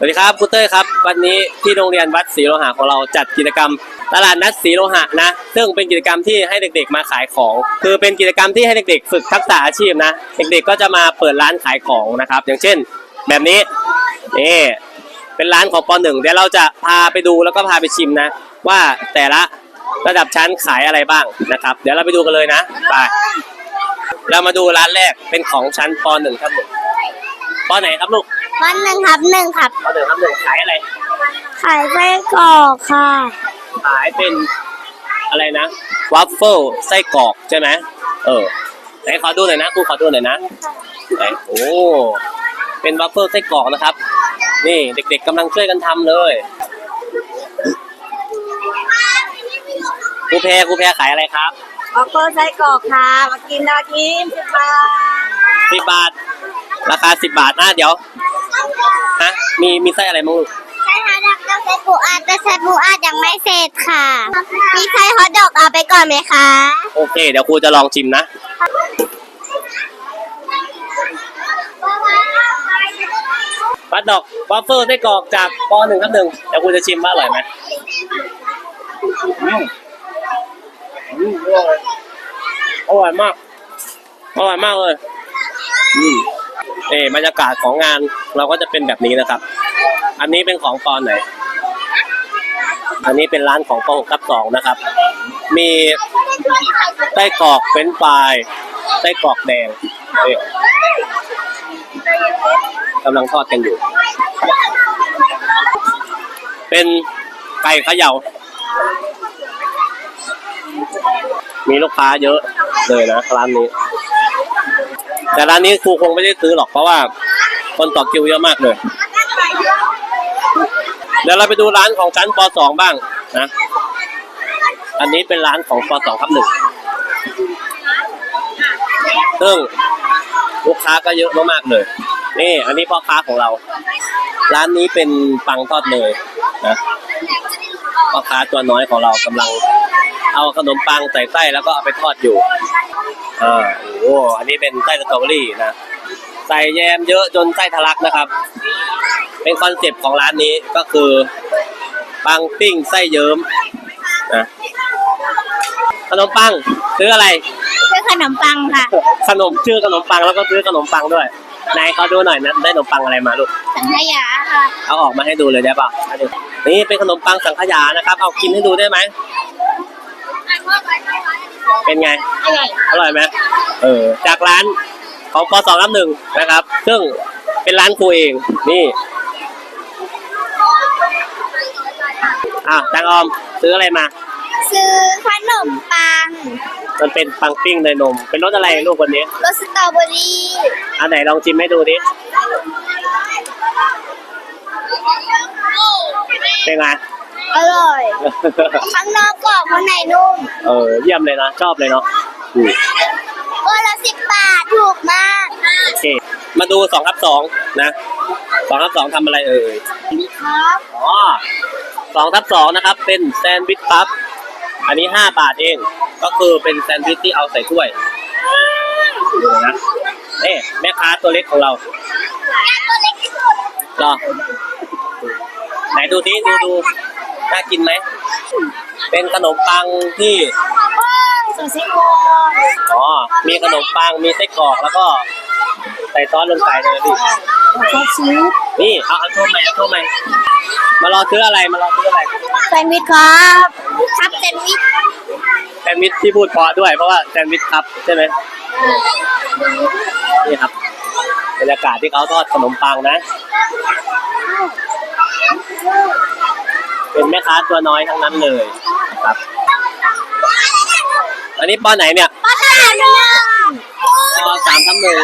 สวัสดีครับครูเต้ยครับ วันนี้ที่โรงเรียนวัดศรีโลหะของเราจัดกิจกรรมตลาดนัดศรีโลหะนะ ซึ่งเป็นกิจกรรมที่ให้เด็กๆมาขายของ คือเป็นกิจกรรมที่ให้เด็กๆ ฝึกทักษะอาชีพนะ เด็กๆก็จะมาเปิดร้านขายของนะครับ อย่างเช่น แบบนี้นี่เป็นร้านของป .1 เดี๋ยวเราจะพาไปดูแล้วก็พาไปชิมนะ ว่าแต่ละระดับชั้นขายอะไรบ้างนะครับ เดี๋ยวเราไปดูกันเลยนะไปเรามาดูร้านแรกเป็นของชั้นป .1 ครับลูก ปไหนครับลูกวันหนึ่งครับหนึ่งครับป .1 ครับหนึ่งขายอะไร ขายไส้กรอกค่ะ ขายเป็นอะไรนะวัฟเฟิลไส้กรอกใช่ไหมเออไหนขอดูหน่อยนะครูขอดูหน่อยนะไหนโอ้เป็นวัฟเฟิลไส้กรอกนะครับ นี่เด็กๆกำลังช่วยกันทำเลยครูแพรครูแพรขายอะไรครับออกโกไส้กรอกค่ะมากินนากินสิบบาทสิบบาท ราคาสิบบาทนะเดี๋ยวฮะมีมีไส้อะไรบ้างลูกไส้ฮอทดอกกับไส้ปูอัดแต่ไส้ปูอัดยังไม่เสร็จค่ะ มีไส้ฮอทดอกเอาไปก่อนไหมคะ โอเค เดี๋ยวครูจะลองชิมนะปัดดอกวัฟเฟิลไส้กรอกจากปหนึ่งครับหนึ่งเดี๋ยวครูจะชิมว่าอร่อยไหมอืมอืมอร่อยอร่อยมาก อร่อยมากเลย อืม เอ่บรรยากาศของงานเราก็จะเป็นแบบนี้นะครับ อันนี้เป็นของตอนไหน อันนี้เป็นร้านของป .6 ทับ2นะครับ มีไส้กรอกเฟรนช์ฟรายไส้กรอกแดงนี่กำลังทอดกันอยู่ เป็นไก่เขย่า มีลูกค้าเยอะเลยนะร้านนี้ แต่ร้านนี้ครูคงไม่ได้ซื้อหรอกเพราะว่า คนต่อคิวเยอะมากเลย เดี๋ยวเราไปดูร้านของชั้นป .2 บ้างนะ อันนี้เป็นร้านของป .2 ครับหนึ่งซึ่งลูกค้าก็เยอะมากๆเลย นี่ อันนี้พ่อค้าของเรา ร้านนี้เป็นปังทอดเนยนะพ่อค้าตัวน้อยของเรากำลัง เอาขนมปังใส่ไส้แล้วก็เอาไปทอดอยู่อ่า อ้โหอันนี้เป็นไส้สตรอเบอรี่นะ ใส่แยมเยอะจนไส้ทะลักนะครับ เป็นคอนเซปต์ของร้านนี้ก็คือปังปิ้งไส้เยิ้มนะขนมปังซื้ออะไรคือขนมปังค่ะ ขนมชื่อขนมปังแล้วก็ซื้อขนมปังด้วยไหนเขาดูหน่อยนะได้ขนมปังอะไรมาลูกสังขยาค่ะเอาออกมาให้ดูเลยได้ป่ะให้ดูนี่เป็นขนมปังสังขยานะครับ เอากินให้ดูได้ไหมเป็นไง อร่อยอร่อยไหม เออ จากร้านของปสองน้ำหนึ่งนะครับ ซึ่งเป็นร้านครูเอง นี่ อะแตงออมซื้ออะไรมา ซื้อขนมปัง มันเป็นปังปิ้งเนยนม เป็นรสอะไรลูกวันนี้ รสสตรอเบอรี่อันไหนลองชิมให้ดูดิ เป็นไง อร่อย ข้างนอกกรอบข้างในนุ่ม เออ เยี่ยมเลยนะ ชอบเลยเนาะอืมก็ละสิบบาท ถูกมากโอเค มาดูสองทับสองนะสองทับสองทำอะไรเอ่ยครับอ๋อสองทับสองนะครับ เป็นแซนด์วิชปั๊บอันนี้ห้าบาทเอง ก็คือเป็นแซนด์วิชที่เอาใส่ถ้วยดูนะเอ๊แม่ค้าตัวเล็กของเราตัวเล็กที่สุดรอไหนดูดิดูดูน่ากินไหมเป็นขนมปังที่ สุซี่โครงอ๋อ มีขนมปัง มีไส้กรอก แล้วก็ใส่ซอสลงไปเลยดิซอสชีสนี่ เอาเอาโชว์ใหม่เอาโชว์ใหม่มารอซื้ออะไร มารอซื้ออะไรแซนด์วิชครับครับแซนด์วิชแซนด์วิชที่พูดเพราะด้วย เพราะว่าแซนด์วิชครับใช่ไหมนี่ครับบรรยากาศที่เขาทอดขนมปังนะ เป็นแม่ค้าตัวน้อยทั้งนั้นเลยครับ อันนี้ป้อไหนเนี่ยป้าตาหนึ่งป้อสามทับหนึ่ง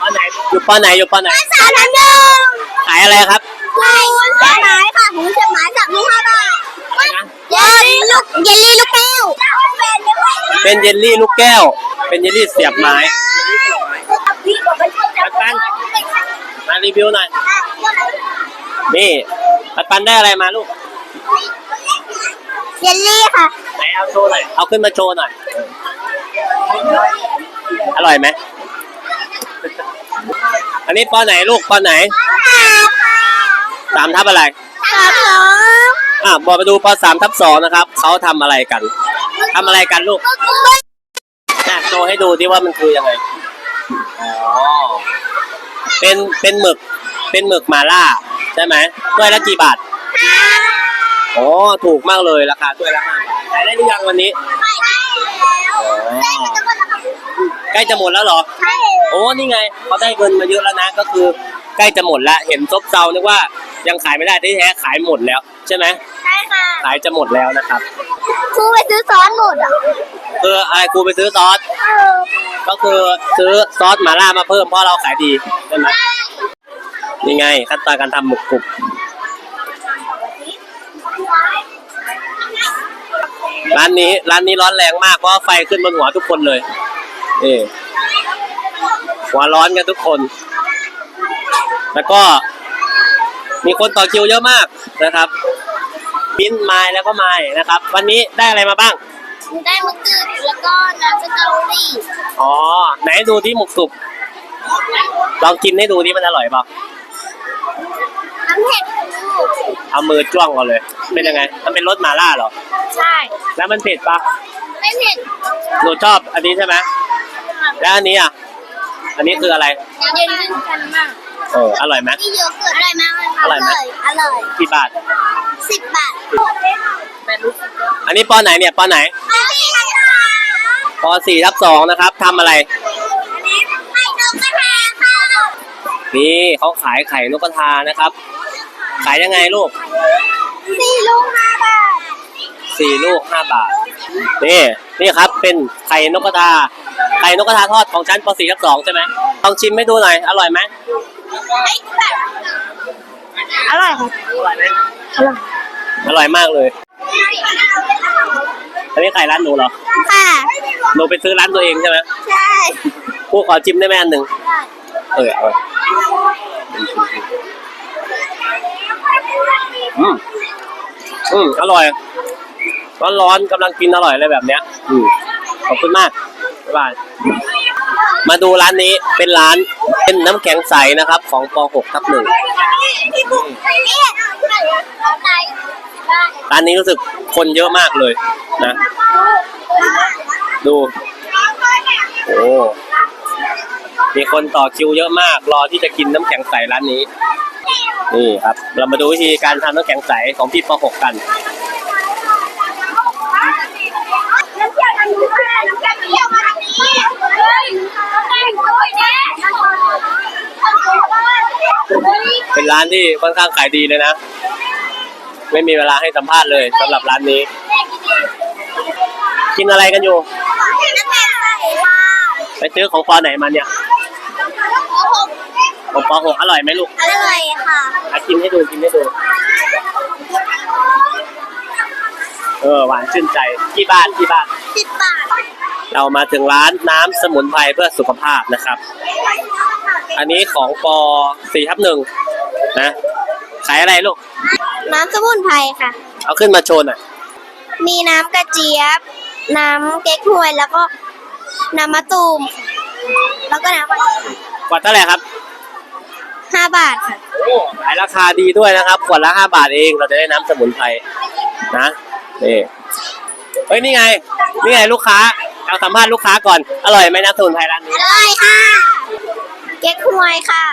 ป้อไหนอยู่ป้อไหนอยู่ป้อไหนสามหนึ่งขายอะไรครับไข่เสียบไม้ค่ะหูเสียบไม้จากลูกห้าบาทอะไรนะเยลลี่ลูกเยลลี่ลูกแก้ว เป็นเยลลี่ลูกแก้ว เป็นเยลลี่เสียบไม้ปันมารีวิวหน่อยนี่ปันปันได้อะไรมาลูก เยลลี่ค่ะ ไหนเอาโชว์หน่อย เอาขึ้นมาโชว์หน่อย อร่อยไหม อันนี้ป้อไหนลูกป้อไหนค่ะสามทับอะไรสามสองอะบอกไปดูปสามทับสองนะครับ เขาทำอะไรกันทำอะไรกันลูกอะโชว์ให้ดูดิว่ามันคือยังไง อ๋อ เป็น เป็นหมึก เป็นหมึกมาล่า ใช่ไหมถ้วยละกี่บาท อ๋อถูกมากเลยราคาถ้วยละห้าบาทขายได้หรือยังวันนี้ใกล้จะหมดแล้วใกล้จะหมดแล้วเหรอ ใช่โอ้นี่ไงเขาได้เงินมาเยอะแล้วนะก็คือใกล้จะหมดแล้วเห็นซบเซานึกว่ายังขายไม่ได้ที่แท้ขายหมดแล้วใช่ไหมใช่ค่ะขายจะหมดแล้วนะครับครูไปซื้อซอสหมดอะคืออะไรครูไปซื้อซอสก็คือซื้อซอสหม่าล่ามาเพิ่มเพราะเราขายดีใช่ไหมนี่ไงขั้นตอนการทำหมึกกรุบ ร้านนี้ ร้านนี้ร้อนแรงมากเพราะว่าไฟขึ้นบนหัวทุกคนเลยนี่หัวร้อนกันทุกคน แล้วก็มีคนต่อคิวเยอะมากนะครับมิ้นท์ไม้แล้วก็ไม้นะครับ วันนี้ได้อะไรมาบ้าง ได้มะกรูดแล้วก็น้ำสตรอเบอรี่อ๋อ ไหนดูที่หมกสุกลองกินให้ดูที่มันอร่อยเปล่าน้ำเผ็ด เอามือจ้วงก่อนเลย เป็นยังไง มันเป็นรสหมาล่าเหรอ ใช่ แล้วมันเผ็ดปะไม่เผ็ดหนูชอบอันนี้ใช่ไหมแล้วอันนี้อะ อันนี้คืออะไรเย็นขึ้นกันมากเอออร่อยไหมนี่เยอะเกิดได้มากเลยอร่อยไหมอร่อยกี่บาทสิบบาท อันนี้ปอไหนเนี่ยปอไหนไม่มีค่ะปอสี่ทับสองนะครับทำอะไรอันนี้ไข่นกกระทาค่ะนี่เขาขายไข่นกกระทานะครับ ขายยังไงลูกสี่ลูกห้าบาทสี่ลูกห้าบาท นี่นี่ครับเป็นไข่นกกระทา ไข่นกกระทาทอดของชั้นป .4 ทับ2ใช่ไหมลองชิมให้ดูหน่อย อร่อยไหมอร่อยค่ะอร่อยไหมอร่อยมากเลย อันนี้ไข่ร้านหนูเหรอ ค่ะ หนูไปซื้อร้านตัวเองใช่ไหมใช่ครูขอชิมได้ไหมอันหนึ่งเออเอา อืมอืมอร่อย ร้อนๆกำลังกินอร่อยเลยแบบเนี้ย อืมขอบคุณมากบ๊ายบายมาดูร้านนี้เป็นร้านเป็นน้ำแข็งใสนะครับ ของป .6 ทับหนึ่งร้านนี้รู้สึกคนเยอะมากเลยนะ ดู โอ้มีคนต่อคิวเยอะมาก รอที่จะกินน้ำแข็งใสร้านนี้ นี่ครับ เรามาดูวิธีการทำน้ำแข็งใสของพี่ป .6 กันเจียวทางนี้ค่ะน้ำแกกงด้วยแน่เป็นร้านที่ค่อนข้างขายดีเลยนะ ไม่มีเวลาให้สัมภาษณ์เลยสำหรับร้านนี้ กินอะไรกันอยู่ ไปซื้อของปอไหนมาเนี่ย ของป .6 อร่อยไหมลูก อ ค่ะอะกินให้ดูกินให้ดู เออหวานชื่นใจที่บ้านที่บ้าน สิบบาทเรามาถึงร้านน้ำสมุนไพรเพื่อสุขภาพนะครับ อันนี้ของปสี่ทับหนึ่งนะขายอะไรลูก น้ำสมุนไพรค่ะ เอาขึ้นมาโชว์หน่อยมีน้ำกระเจี๊ยบ น้ำเก๊กฮวยแล้วก็น้ำมะตูม แล้วก็น้ำขวดเท่าไหร่ครับ ห้าบาทค่ะ ขายราคาดีด้วยนะครับขวดละห้าบาทเองเราจะได้น้ำสมุนไพรนะนี่เฮ้ยนี่ไง นี่ไงลูกค้าเอาสัมภาษณ์ลูกค้าก่อนอร่อยไหมน้ำสมุนไพรร้านนี้ อร่อยค่ะ เก๊กฮวยค่ะ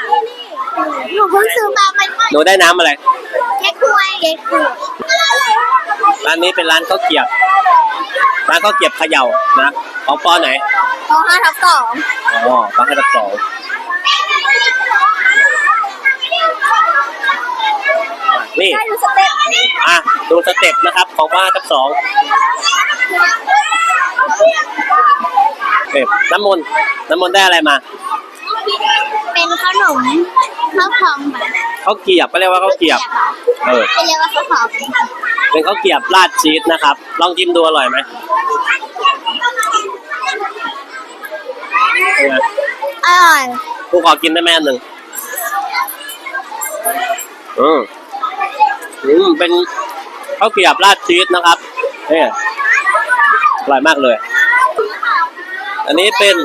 หนูเพิ่งซื้อมาใหม่หนูได้น้ำอะไรๆเก๊กฮวยเก๊กฮวยร้านนี้เป็นร้านข้าวเกรียบร้านข้าวเกรียบเขย่านะของปอไหน โต๊ะห้าทับสองอ๋อปอห้าทับสอง นี่ได้ดูสเต็ปอะดูสเต็ปนะครับของปอห้าทับสองเอ๊ะน้ำมนต์น้ำมนต์ได้อะไรมาเป็นขนมข้าวพองแบบข้าวเกรียบก็เรียกว่าข้าวเกรียบ เออ เป็นเรียกว่าข้าวพองเป็นข้าวเกรียบราดชีสนะครับ ลองชิมดูอร่อยไหมเป็นไงอร่อยกูขอกินได้ไหมอันหนึ่งอืม อืมเป็นข้าวเกรียบราดชีสนะครับเนี่ยอร่อยมากเลย อันนี้เป็น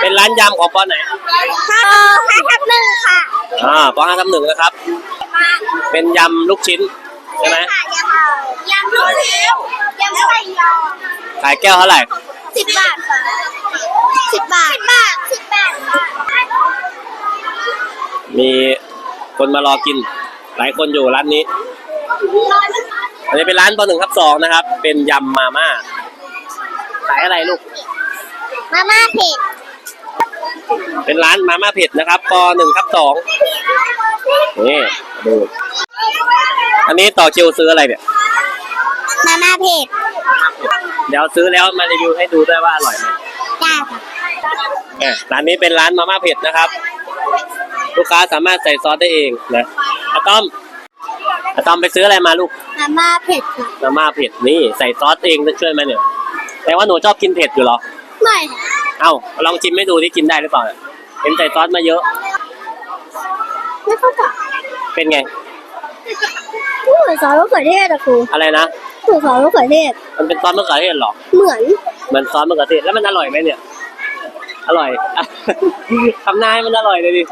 เป็นร้านยำของปอไหนห้าห้าทับหนึ่งค่ะอ่าปอห้าทำหนึ่งนะครับ เป็นยำลูกชิ้นใช่ไหมยำลูกชิ้นยำไส้ยอขายแก้วเท่าไหร่สิบบาทค่ะสิบบาทสิบบาทสิบบาท มีคนมารอกิน หลายคนอยู่ร้านนี้ อันนี้เป็นร้านปหนึ่งทับสองนะครับ เป็นยำมาม่า ขายอะไรลูก มาม่าเผ็ด เป็นร้านมาม่าเผ็ดนะครับปหนึ่งทับสองนี่ดู อันนี้ต่อคิวซื้ออะไรเนี่ย มาม่าเผ็ด เดี๋ยวซื้อแล้วมารีวิวให้ดูด้วยว่าอร่อยไหมได้ค่ะอะร้านนี้เป็นร้านมาม่าเผ็ดนะครับ ลูกค้าสามารถใส่ซอสได้เองนะ อะตอมอะตอมไปซื้ออะไรมาลูก มาม่าเผ็ดค่ะมาม่าเผ็ดนี่ใส่ซอสเองจะช่วยไหมเนี่ยแต่ว่าหนูชอบกินเผ็ดอยู่เหรอ ไม่เอ้าลองชิมให้ดูที่กินได้หรือเปล่าเนี่ยเห็นใส่ซอสมาเยอะ ไม่เข้าใจเป็นไงเหมือนซอสมะเขือเทศอะครูอะไรนะเหมือนซอสมะเขือเทศมันเป็นซอสมะเขือเทศเหรอ เหมือนเหมือนซอสมะเขือเทศแล้วมันอร่อยไหมเนี่ย อร่อย ทำนายมันอร่อยเลยดิ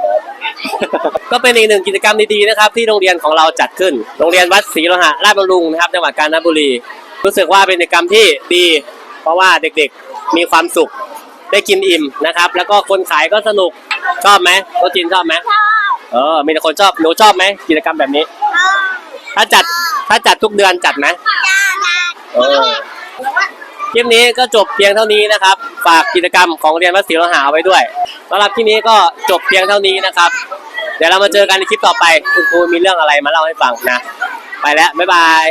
ก็เป็นอีกหนึ่งกิจกรรมดีๆนะครับ ที่โรงเรียนของเราจัดขึ้น โรงเรียนวัดศรีโลหะราชบำรุงนะครับจังหวัดกาญจนบุรี รู้สึกว่าเป็นกิจกรรมที่ดี เพราะว่าเด็กๆมีความสุขได้กินอิ่มนะครับ แล้วก็คนขายก็สนุกชอบไหมโต๊ะจีนชอบไหมชอบเออมีแต่คนชอบหนูชอบไหมกิจกรรมแบบนี้ชอบถ้าจัดถ้าจัดทุกเดือนจัดไหมจ้าจ้าเออ คลิปนี้ก็จบเพียงเท่านี้นะครับ ฝากกิจกรรมของโรงเรียนวัดศรีโลหะเอาไว้ด้วยสำหรับคลิปนี้ก็จบเพียงเท่านี้นะครับ เดี๋ยวเรามาเจอกันในคลิปต่อไป คุณครูมีเรื่องอะไรมาเล่าให้ฟังนะ ไปแล้ว บ๊ายบาย